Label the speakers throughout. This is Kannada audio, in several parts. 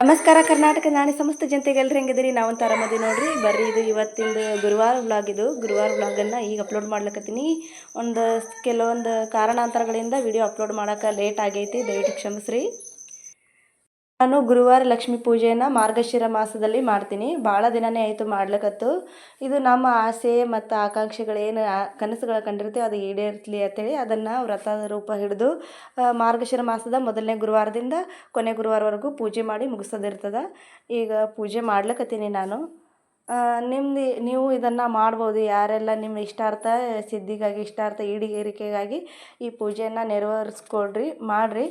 Speaker 1: ನಮಸ್ಕಾರ ಕರ್ನಾಟಕ ನಾಳೆ ಸಮಸ್ತ ಜನತೆಗೆ ಎಲ್ರು ಹೆಂಗಿದ್ದೀರಿ? ನಾವು ಅಂತ ಆರಾಮದಿ ನೋಡ್ರಿ. ಬರ್ರಿ, ಇದು ಇವತ್ತಿಂದು ಗುರುವಾರ ವ್ಲಾಗ್ ಇದು. ಗುರುವಾರ ವ್ಲಾಗನ್ನು ಈಗ ಅಪ್ಲೋಡ್ ಮಾಡ್ಲಕತ್ತೀನಿ. ಒಂದು ಕೆಲವೊಂದು ಕಾರಣಾಂತರಗಳಿಂದ ವಿಡಿಯೋ ಅಪ್ಲೋಡ್ ಮಾಡೋಕೆ ಲೇಟ್ ಆಗೈತಿ, ದಯವಿಟ್ಟು ಕ್ಷಮಿಸ್ರಿ. ನಾನು ಗುರುವಾರ ಲಕ್ಷ್ಮೀ ಪೂಜೆಯನ್ನು ಮಾರ್ಗಶಿರ ಮಾಸದಲ್ಲಿ ಮಾಡ್ತೀನಿ. ಭಾಳ ದಿನನೇ ಆಯಿತು ಮಾಡ್ಲಿಕ್ಕತ್ತು ಇದು ನಮ್ಮ ಆಸೆ ಮತ್ತು ಆಕಾಂಕ್ಷೆಗಳೇನು ಕನಸುಗಳು ಕಂಡಿರ್ತೀವಿ ಅದು ಈಡೇರ್ತಲಿ ಅಂತೇಳಿ ಅದನ್ನು ವ್ರತದ ರೂಪ ಹಿಡಿದು ಮಾರ್ಗಶಿರ ಮಾಸದ ಮೊದಲನೇ ಗುರುವಾರದಿಂದ ಕೊನೆ ಗುರುವಾರವರೆಗೂ ಪೂಜೆ ಮಾಡಿ ಮುಗಿಸೋದಿರ್ತದೆ. ಈಗ ಪೂಜೆ ಮಾಡ್ಲಿಕ್ಕತ್ತೀನಿ ನಾನು. ನಿಮ್ದು, ನೀವು ಇದನ್ನು ಮಾಡ್ಬೋದು. ಯಾರೆಲ್ಲ ನಿಮ್ಮ ಇಷ್ಟಾರ್ಥ ಸಿದ್ಧಿಗಾಗಿ, ಇಷ್ಟಾರ್ಥ ಈಡೇರಿಕೆಗಾಗಿ ಈ ಪೂಜೆಯನ್ನು ನೆರವೇರಿಸ್ಕೊಳ್ರಿ, ಮಾಡಿರಿ.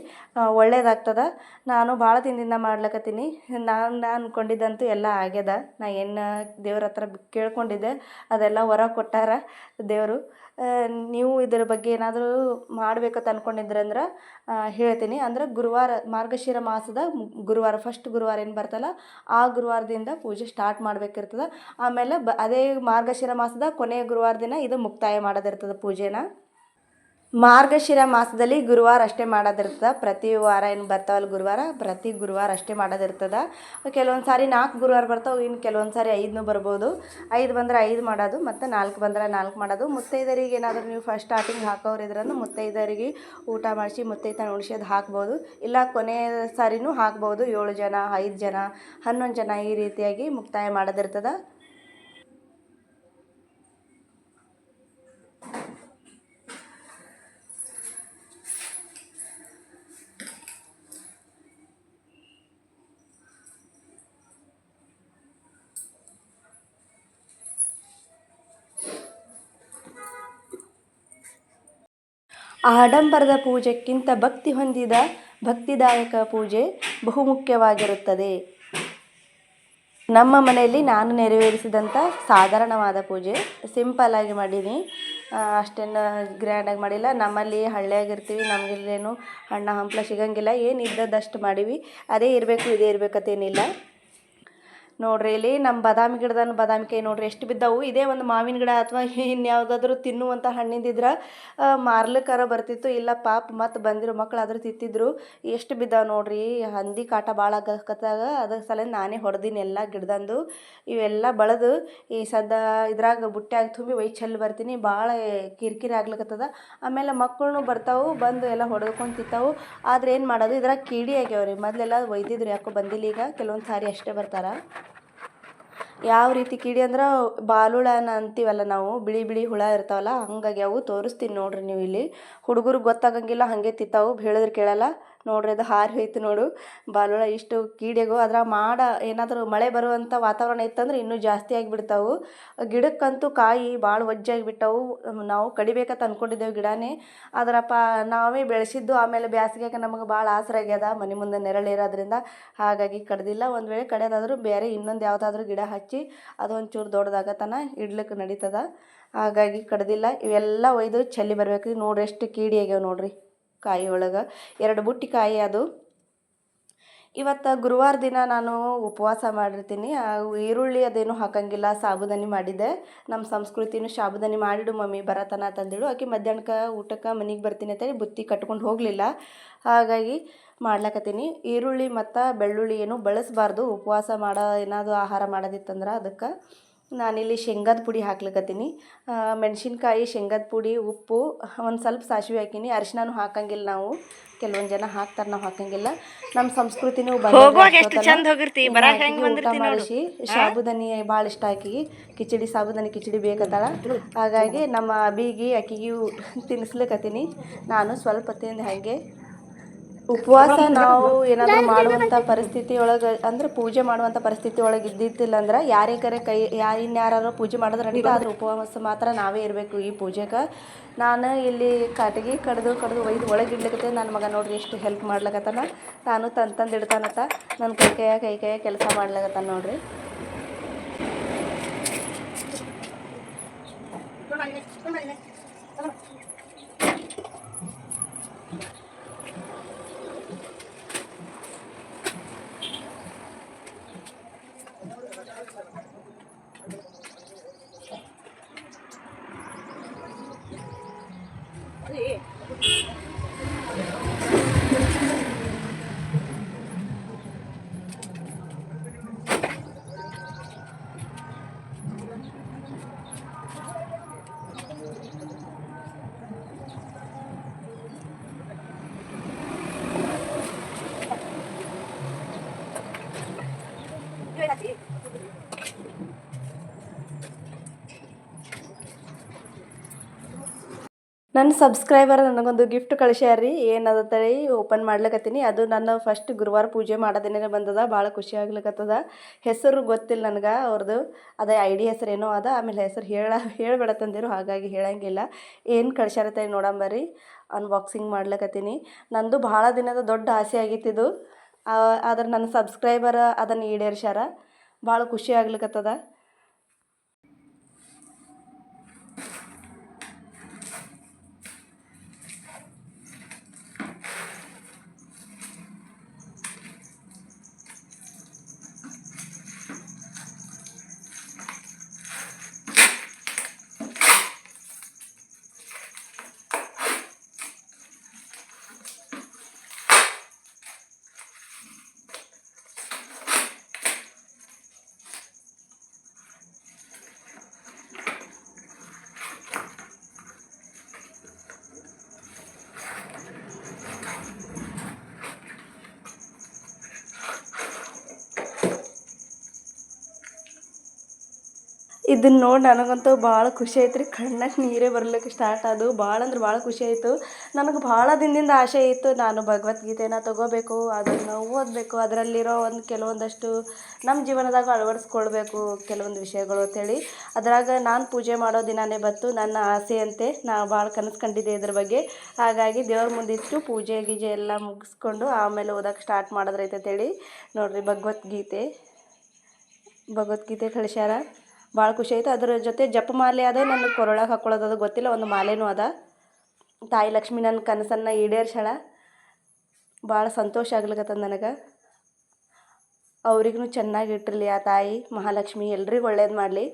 Speaker 1: ಒಳ್ಳೇದಾಗ್ತದೆ. ನಾನು ಭಾಳ ದಿನದಿಂದ ಮಾಡ್ಲಕತ್ತೀನಿ. ನಾನು ನಾನು ಅಂದ್ಕೊಂಡಿದ್ದಂತೂ ಎಲ್ಲ ಆಗ್ಯದ. ನಾ ಏನು ದೇವ್ರ ಹತ್ರ ಕೇಳ್ಕೊಂಡಿದ್ದೆ, ಅದೆಲ್ಲ ವರ ಕೊಟ್ಟಾರ ದೇವರು. ನೀವು ಇದರ ಬಗ್ಗೆ ಏನಾದರೂ ಮಾಡ್ಬೇಕಂತ ಅಂದ್ಕೊಂಡಿದ್ರಂದ್ರೆ ಹೇಳ್ತೀನಿ. ಅಂದ್ರೆ ಗುರುವಾರ, ಮಾರ್ಗಶಿರ ಮಾಸದ ಗುರುವಾರ ಫಸ್ಟ್ ಗುರುವಾರ ಏನು ಬರ್ತಲ್ಲ, ಆ ಗುರುವಾರದಿಂದ ಪೂಜೆ ಸ್ಟಾರ್ಟ್ ಮಾಡ್ಬೇಕಿರ್ತದೆ. ಆಮೇಲೆ ಬ ಅದೇ ಮಾರ್ಗಶಿರ ಮಾಸದ ಕೊನೆಯ ಗುರುವಾರ ದಿನ ಇದು ಮುಕ್ತಾಯ ಮಾಡೋದಿರ್ತದೆ ಪೂಜೆನ. ಮಾರ್ಗಶಿರ ಮಾಸದಲ್ಲಿ ಗುರುವಾರ ಅಷ್ಟೇ ಮಾಡೋದಿರ್ತದೆ. ಪ್ರತಿ ವಾರ ಏನು ಬರ್ತಾವಲ್ಲ ಗುರುವಾರ? ಪ್ರತಿ ಗುರುವಾರ ಅಷ್ಟೇ ಮಾಡೋದಿರ್ತದೆ. ಕೆಲವೊಂದು ಸಾರಿ ನಾಲ್ಕು ಗುರುವಾರ ಬರ್ತಾವೆ ಇನ್ನು ಕೆಲವೊಂದು ಸಾರಿ ಐದನ್ನೂ ಬರ್ಬೋದು. ಐದು ಬಂದರೆ ಐದು ಮಾಡೋದು, ಮತ್ತು ನಾಲ್ಕು ಬಂದರೆ ನಾಲ್ಕು ಮಾಡೋದು. ಮುತ್ತೈದರಿಗೆ ಏನಾದರೂ ನೀವು ಫಸ್ಟ್ ಸ್ಟಾರ್ಟಿಂಗ್ ಹಾಕೋರು ಇದ್ರಂದ್ರೆ ಮುತ್ತೈದರಿಗೆ ಊಟ ಮಾಡಿಸಿ ಮುತ್ತೈದನ ಉಣಿಸೋದು ಹಾಕ್ಬೋದು. ಇಲ್ಲ ಕೊನೆಯ ಸಾರಿನೂ ಹಾಕ್ಬೋದು. ಏಳು ಜನ, ಐದು ಜನ, ಹನ್ನೊಂದು ಜನ ಈ ರೀತಿಯಾಗಿ ಮುಕ್ತಾಯ ಮಾಡೋದಿರ್ತದೆ. ಆಡಂಬರದ ಪೂಜೆಕ್ಕಿಂತ ಭಕ್ತಿ ಹೊಂದಿದ ಭಕ್ತಿದಾಯಕ ಪೂಜೆ ಬಹುಮುಖ್ಯವಾಗಿರುತ್ತದೆ. ನಮ್ಮ ಮನೆಯಲ್ಲಿ ನಾನು ನೆರವೇರಿಸಿದಂಥ ಸಾಧಾರಣವಾದ ಪೂಜೆ. ಸಿಂಪಲ್ಲಾಗಿ ಮಾಡೀನಿ. ಅಷ್ಟೇನು ಗ್ರ್ಯಾಂಡಾಗಿ ಮಾಡಿಲ್ಲ. ನಮ್ಮಲ್ಲಿ ಹಳ್ಳಿಯಾಗಿರ್ತೀವಿ, ನಮಗಿಲ್ಲೇನು ಹಣ್ಣು ಹಂಪಲ ಸಿಗಂಗಿಲ್ಲ. ಏನು ಇದ್ದದಷ್ಟು ಮಾಡೀವಿ. ಅದೇ ಇರಬೇಕು, ಇದೇ ಇರ್ಬೇಕಂತೇನಿಲ್ಲ ನೋಡ್ರಿ ಇಲ್ಲಿ ನಮ್ಮ ಬಾದಾಮಿ ಗಿಡದನ್ನು ಬಾದಾಮಿಕಾಯಿ ನೋಡ್ರಿ ಎಷ್ಟು ಬಿದ್ದವು. ಇದೇ ಒಂದು ಮಾವಿನ ಗಿಡ ಅಥವಾ ಇನ್ಯಾವುದಾದ್ರೂ ತಿನ್ನುವಂಥ ಹಣ್ಣಿಂದಿದ್ರೆ ಮಾರ್ಲಿಕ್ಕಾರ ಬರ್ತಿತ್ತು. ಇಲ್ಲ ಪಾಪ, ಮತ್ತು ಬಂದಿರೋ ಮಕ್ಳು ಆದರೂ ತಿತ್ತಿದ್ರು ಎಷ್ಟು ಬಿದ್ದಾವೆ ನೋಡ್ರಿ. ಹಂದಿ ಕಾಟ ಭಾಳ ಆಗಕತ್ತಾಗ. ಅದ್ರ ಸಲ ನಾನೇ ಹೊಡೆದೀನಿ ಎಲ್ಲ ಗಿಡದಂದು. ಇವೆಲ್ಲ ಬಳದು ಈ ಸದ್ದ ಇದ್ರಾಗ ಬುಟ್ಟ್ಯಾಗ ತುಂಬಿ ಒಯ್ ಬರ್ತೀನಿ. ಭಾಳ ಕಿರಿಕಿರಿ ಆಗ್ಲಿಕತ್ತದ. ಆಮೇಲೆ ಮಕ್ಕಳು ಬರ್ತಾವು, ಬಂದು ಎಲ್ಲ ಹೊಡೆದುಕೊಂಡು ತಿಂತಾವು. ಆದ್ರೆ ಏನು ಮಾಡೋದು? ಇದ್ರಾಗ ಕೀಡಿ ಆಗ್ಯಾವ್ರಿ. ಮೊದಲೆಲ್ಲ ಒಯ್ದಿದ್ರು ಯಾಕೋ ಬಂದಿಲ್ಲ ಈಗ. ಕೆಲವೊಂದು ಸಾರಿ ಅಷ್ಟೇ ಬರ್ತಾರ. ಯಾವ ರೀತಿ ಕಿಡಿ ಅಂದ್ರೆ ಬಾಲುಳನ ಅಂತೀವಲ್ಲ ನಾವು, ಬಿಳಿ ಬಿಳಿ ಹುಳ ಇರ್ತಾವಲ್ಲ, ಹಂಗಾಗಿ ಅವು ತೋರಿಸ್ತೀನಿ ನೋಡ್ರಿ ನೀವು ಇಲ್ಲಿ ಹುಡುಗರು ಗೊತ್ತಾಗಂಗಿಲ್ಲ, ಹಾಗೆ ತಿಂತಾವು ಹೇಳಿದ್ರೆ ಕೇಳಲ್ಲ. ನೋಡ್ರಿ ಅದು ಹಾರಿ ಹೋಯ್ತು ನೋಡು. ಬಾಲುಳ ಇಷ್ಟು ಕೀಡೆಗೋ ಅದ್ರ ಮಾಡ ಏನಾದರೂ ಮಳೆ ಬರುವಂಥ ವಾತಾವರಣ ಇತ್ತಂದ್ರೆ ಇನ್ನೂ ಜಾಸ್ತಿ ಆಗಿಬಿಡ್ತಾವು. ಗಿಡಕ್ಕಂತೂ ಕಾಯಿ ಭಾಳ ಒಜ್ಜಾಗಿಬಿಟ್ಟವು ನಾವು ಕಡಿಬೇಕಂತ ಅಂದ್ಕೊಂಡಿದ್ದೇವೆ ಗಿಡನೇ. ಅದರಪ್ಪ ನಾವೇ ಬೆಳೆಸಿದ್ದು ಆಮೇಲೆ ಬ್ಯಾಸಿಗೆಗೆ ನಮಗೆ ಭಾಳ ಆಸರೆ ಆಗ್ಯದ. ಮನೆ ಮುಂದೆ ನೆರಳು ಇರೋದ್ರಿಂದ ಹಾಗಾಗಿ ಕಡ್ದಿಲ್ಲ. ಒಂದು ವೇಳೆ ಕಡಿಯೋದಾದ್ರೂ ಬೇರೆ ಇನ್ನೊಂದು ಯಾವುದಾದ್ರೂ ಗಿಡ ಹಚ್ಚಿ ಅದೊಂಚೂರು ದೊಡ್ಡದಾಗತನ ಇಡ್ಲಿಕ್ಕೆ ನಡೀತದ. ಹಾಗಾಗಿ ಕಡ್ದಿಲ್ಲ. ಇವೆಲ್ಲ ಒಯ್ದು ಚೆಲ್ಲಿ ಬರಬೇಕು ನೋಡ್ರಿ ಎಷ್ಟು ಕೀಡಿ ಆಗ್ಯಾವ ನೋಡ್ರಿ. ಕಾಯಿ ಒಳಗೆ ಎರಡು ಬುಟ್ಟಿ ಕಾಯಿ ಅದು. ಇವತ್ತು ಗುರುವಾರ ದಿನ ನಾನು ಉಪವಾಸ ಮಾಡಿರ್ತೀನಿ. ಈರುಳ್ಳಿ ಅದೇನು ಹಾಕಂಗಿಲ್ಲ, ಸಾಬುದಾನಿ ಮಾಡಿದ್ದೆ. ನಮ್ಮ ಸಂಸ್ಕೃತಿನೂ ಸಾಬುದಾನಿ ಮಾಡಿಡು ಮಮ್ಮಿ ಬರತನ ತಂದಿಡು. ಆಕೆ ಮಧ್ಯಾಹ್ನಕ್ಕೆ ಊಟಕ್ಕೆ ಮನೆಗೆ ಬರ್ತೀನಿ ಅಂತೇಳಿ ಬುತ್ತಿ ಕಟ್ಕೊಂಡು ಹೋಗಲಿಲ್ಲ. ಹಾಗಾಗಿ ಮಾಡ್ಲಕತ್ತೀನಿ. ಈರುಳ್ಳಿ ಮತ್ತು ಬೆಳ್ಳುಳ್ಳಿ ಏನು ಬಳಸಬಾರ್ದು. ಉಪವಾಸ ಮಾಡೋ, ಏನಾದರೂ ಆಹಾರ ಮಾಡೋದಿತ್ತಂದ್ರೆ ಅದಕ್ಕೆ. ನಾನಿಲ್ಲಿ ಶೇಂಗಾದ ಪುಡಿ ಹಾಕ್ಲಿಕ್ಕತ್ತೀನಿ ಮೆಣಸಿನ್ಕಾಯಿ ಶೇಂಗಾದ ಪುಡಿ ಉಪ್ಪು ಒಂದು ಸ್ವಲ್ಪ ಸಾಸಿವೆ ಹಾಕೀನಿ. ಅರಿಶಿನೂ ಹಾಕಂಗಿಲ್ಲ ನಾವು. ಕೆಲವೊಂದು ಜನ ಹಾಕ್ತಾರೆ ನಾವು ಹಾಕಂಗಿಲ್ಲ. ನಮ್ಮ ಸಂಸ್ಕೃತಿನೂ ಮಾಡಿಸಿ. ಸಾಬುದಾನಿ ಭಾಳ ಇಷ್ಟ ಆಕಿಗೆ. ಕಿಚಡಿ ಸಾಬುದಾನಿ ಕಿಚಡಿ ಬೇಕತ್ತಾಳ. ಹಾಗಾಗಿ ನಮ್ಮ ಅಬಿಗೆ ಆಕಿಗೆ ತಿನ್ನಿಸ್ಲಿಕ್ಕತ್ತೀನಿ ನಾನು ಸ್ವಲ್ಪ ತಿಂದು ಹಾಗೆ ಉಪವಾಸ ನಾವು ಏನಾದರೂ ಮಾಡುವಂಥ ಪರಿಸ್ಥಿತಿ ಒಳಗೆ ಅಂದ್ರೆ ಪೂಜೆ ಮಾಡುವಂತ ಪರಿಸ್ಥಿತಿ ಒಳಗೆ ಇದ್ದಿದ್ದಿಲ್ಲ ಅಂದ್ರೆ ಯಾರೇ ಕರೆ ಕೈ ಯಾರು ಇನ್ಯಾರು ಪೂಜೆ ಮಾಡಿದ್ರೆ ನಡೀತಾ ಆದ್ರೆ ಉಪವಾಸ ಮಾತ್ರ ನಾವೇ ಇರಬೇಕು ಈ ಪೂಜೆಗೆ. ನಾನು ಇಲ್ಲಿ ಕಟಗಿ ಕಡ್ದು ಕಡ್ದು ಒಯ್ದು ಒಳಗೆ ಇಡ್ಲಿಕ್ಕೆ ನನ್ನ ಮಗ ನೋಡ್ರಿ ಎಷ್ಟು ಹೆಲ್ಪ್ ಮಾಡ್ಲಕತ್ತಾನ. ನಾನು ತಂದು ತಂದು ಇಡ್ತಾನತ್ತ ನನ್ನ ಕೈ ಕೈಯ ಕೈ ಕೈಯ ಕೆಲಸ ಮಾಡ್ಲಕತ್ತಾನ ನೋಡ್ರಿ. 对。ನನ್ನ ಸಬ್ಸ್ಕ್ರೈಬರ್ ನನಗೊಂದು ಗಿಫ್ಟ್ ಕಳಿಸ್ಯಾರ ರೀ ಏನದ ತಳಿ ಓಪನ್ ಮಾಡ್ಲಿಕ್ಕತ್ತೀನಿ ಅದು ನನ್ನ ಫಸ್ಟ್ ಗುರುವಾರ ಪೂಜೆ ಮಾಡೋ ದಿನನೇ ಬಂದದ. ಭಾಳ ಖುಷಿ ಆಗ್ಲಿಕ್ಕತ್ತದ ಹೆಸರು ಗೊತ್ತಿಲ್ಲ ನನಗೆ ಅವ್ರದ್ದು ಅದೇ ಐ ಡಿ ಹೆಸರು ಏನೋ ಅದ. ಆಮೇಲೆ ಹೆಸರು ಹೇಳ ಹೇಳ್ಬೇಡತ್ತಂದಿರು ಹಾಗಾಗಿ ಹೇಳಂಗಿಲ್ಲ. ಏನು ಕಳಿಸ್ಯಾರ ತಳಿ ನೋಡಂಬರ್ರಿ ಅನ್ಬಾಕ್ಸಿಂಗ್ ಮಾಡ್ಲಿಕ್ಕತ್ತೀನಿ ನಂದು ಭಾಳ ದಿನದ ದೊಡ್ಡ ಆಸೆ ಆಗಿತ್ತಿದು ಆದ್ರೆ ನನ್ನ ಸಬ್ಸ್ಕ್ರೈಬರ್ ಅದನ್ನು ಈಡೇರ್ಸ್ಯಾರ. ಭಾಳ ಖುಷಿ ಆಗ್ಲಿಕತ್ತದ. ಇದನ್ನ ನೋಡಿ ನನಗಂತೂ ಭಾಳ ಖುಷಿ ಆಯ್ತು ರೀ ಕಣ್ಣಾಗ ನೀರೇ ಬರ್ಲಿಕ್ಕೆ ಸ್ಟಾರ್ಟ್ ಆದವು ಭಾಳ ಅಂದ್ರೆ ಭಾಳ ಖುಷಿ ಆಯಿತು. ನನಗೆ ಭಾಳ ದಿನದಿಂದ ಆಸೆ ಇತ್ತು. ನಾನು ಭಗವದ್ಗೀತೆನ ತಗೋಬೇಕು, ಅದನ್ನು ಓದಬೇಕು, ಅದರಲ್ಲಿರೋ ಒಂದು ಕೆಲವೊಂದಷ್ಟು ನಮ್ಮ ಜೀವನದಾಗ ಅಳವಡಿಸ್ಕೊಳ್ಬೇಕು ಕೆಲವೊಂದು ವಿಷಯಗಳು ಅಂತೇಳಿ. ಅದರಾಗ ನಾನು ಪೂಜೆ ಮಾಡೋ ದಿನಾನೇ ಬಂತು. ನನ್ನ ಆಸೆಯಂತೆ ನಾ ಭಾಳ ಕನಸು ಕಂಡಿದ್ದೆ ಇದ್ರ ಬಗ್ಗೆ. ಹಾಗಾಗಿ ದೇವ್ರ ಮುಂದಿಟ್ಟು ಪೂಜೆ ಗೀಜೆ ಎಲ್ಲ ಮುಗಿಸ್ಕೊಂಡು ಆಮೇಲೆ ಓದೋಕ್ಕೆ ಸ್ಟಾರ್ಟ್ ಮಾಡಿದ್ರೈತೆ ಅಂತೇಳಿ. ನೋಡಿರಿ ಭಗವದ್ಗೀತೆ. ಭಗವದ್ಗೀತೆ ಕಳಿಸ್ಯಾರ? ಭಾಳ ಖುಷಿ ಆಯ್ತು. ಅದ್ರ ಜೊತೆ ಜಪ ಮಾಲೆ ಅದ ನನಗೆ ಕೊರೊಳಗೆ ಹಾಕೊಳ್ಳೋದು ಅದು ಗೊತ್ತಿಲ್ಲ, ಒಂದು ಮಾಲೆನೂ ಅದ. ತಾಯಿ ಲಕ್ಷ್ಮಿ ನನ್ನ ಕನಸನ್ನು ಈಡೇರ್ಸಳ ಭಾಳ ಸಂತೋಷ ಆಗ್ಲಿಕತ್ತದ ನನಗೆ. ಅವ್ರಿಗೂ ಚೆನ್ನಾಗಿ ಇಟ್ಟಿರಲಿ ಆ ತಾಯಿ, ಮಹಾಲಕ್ಷ್ಮಿ, ಎಲ್ರಿಗೂ ಒಳ್ಳೇದು ಮಾಡಲಿ.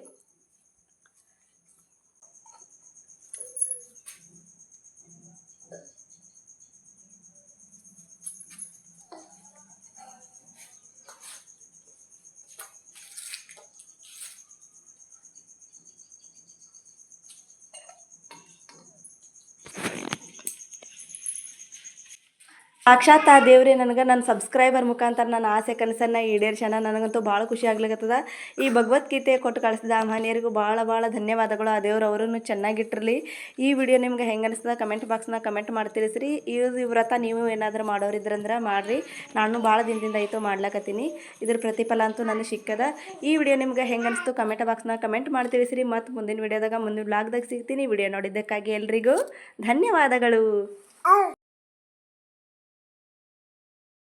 Speaker 1: ಸಾಕ್ಷಾತ್ ಆ ದೇವ್ರೆ, ನನಗೆ ನನ್ನ ಸಬ್ಸ್ಕ್ರೈಬರ್ ಮುಖಾಂತರ ನನ್ನ ಆಸೆ ಕನಸನ್ನು ಈಡೇರ್ಸ್ಯಾನ. ನನಗಂತೂ ಭಾಳ ಖುಷಿ ಆಗ್ಲಿಕತ್ತದ. ಈ ಭಗವದ್ಗೀತೆ ಕೊಟ್ಟು ಕಳಿಸಿದ ಆ ಮಹನೀಯರಿಗೂ ಭಾಳ ಭಾಳ ಧನ್ಯವಾದಗಳು. ಆ ದೇವ್ರು ಅವರನ್ನು ಚೆನ್ನಾಗಿಟ್ಟಿರಲಿ. ಈ ವಿಡಿಯೋ ನಿಮ್ಗೆ ಹೆಂಗೆ ಅನಿಸ್ತದ ಕಮೆಂಟ್ ಬಾಕ್ಸ್ನ ಕಮೆಂಟ್ ಮಾಡ್ತೀರಿ ಈ ಈ ವ್ರತ ನೀವು ಏನಾದರೂ ಮಾಡೋರಿದ್ರಂದ್ರೆ ಮಾಡಿರಿ. ನಾನು ಭಾಳ ದಿನದಿಂದ ಆಯಿತು ಮಾಡ್ಲಕತ್ತೀನಿ. ಇದ್ರ ಪ್ರತಿಫಲ ಅಂತೂ ನನಗೆ ಸಿಕ್ಕದ. ಈ ವಿಡಿಯೋ ನಿಮ್ಗೆ ಹೆಂಗೆ ಅನಿಸ್ತು ಕಮೆಂಟ್ ಬಾಕ್ಸ್ನ ಕಮೆಂಟ್ ಮಾಡ್ತೀರಿ ಸರಿ. ಮತ್ತು ಮುಂದಿನ ವಿಡಿಯೋದಾಗ ಮುಂದಿನ ಬ್ಲಾಗ್ದಾಗ ಸಿಗ್ತೀನಿ. ವಿಡಿಯೋ ನೋಡಿದ್ದಕ್ಕಾಗಿ ಎಲ್ರಿಗೂ ಧನ್ಯವಾದಗಳು.